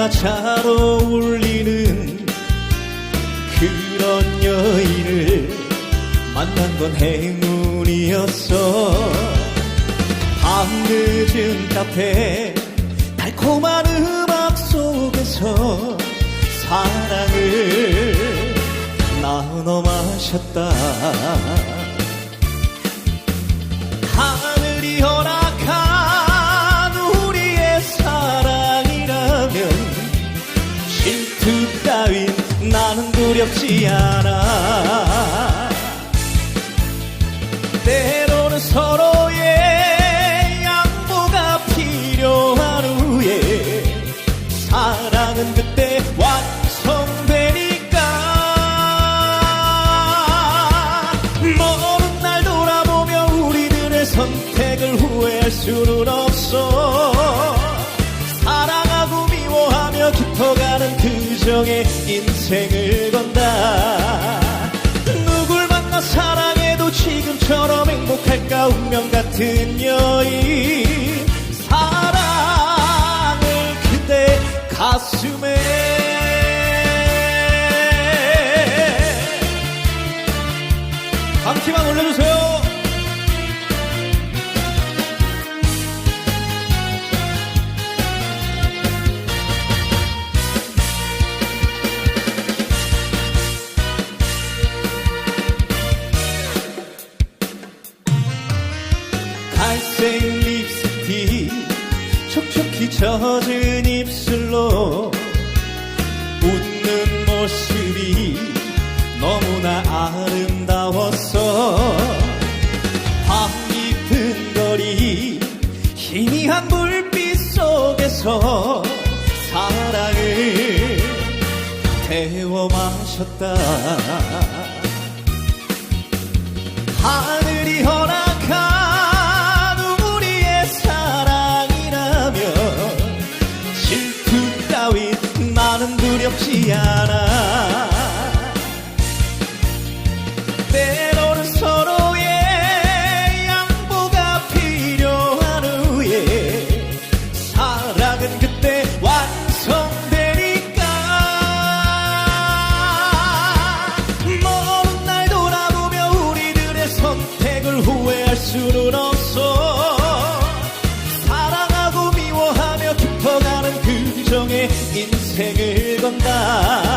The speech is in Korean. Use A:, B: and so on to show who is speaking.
A: 너무나 잘 어울리는 그런 여인을 만난 건 행운이었어. 밤늦은 카페 달콤한 음악 속에서 사랑을 나눠 마셨다. 두렵지 않아. 때로는 서로의 양보가 필요한 후에 사랑은 그때 완성되니까. 먼 날 돌아보며 우리들의 선택을 후회할 수는 없어. 사랑하고 미워하며 깊어가 정의 인생을 건다. 누굴 만나 사랑해도 지금처럼 행복할까? 운명 같은 여인. 사랑을 그대 가슴에. 감기만 올려주세요 젖은 입술로 웃는 모습이 너무나 아름다웠어. 밤 깊은 거리 희미한 불빛 속에서 사랑을 태워 마셨다. 하늘이 허락 두렵지 않아. 때로는 서로의 양보가 필요한 후에 사랑은 그때 완성되니까. 먼 날 돌아보며 우리들의 선택을 후회할 수는 없어. 그 인생을 건다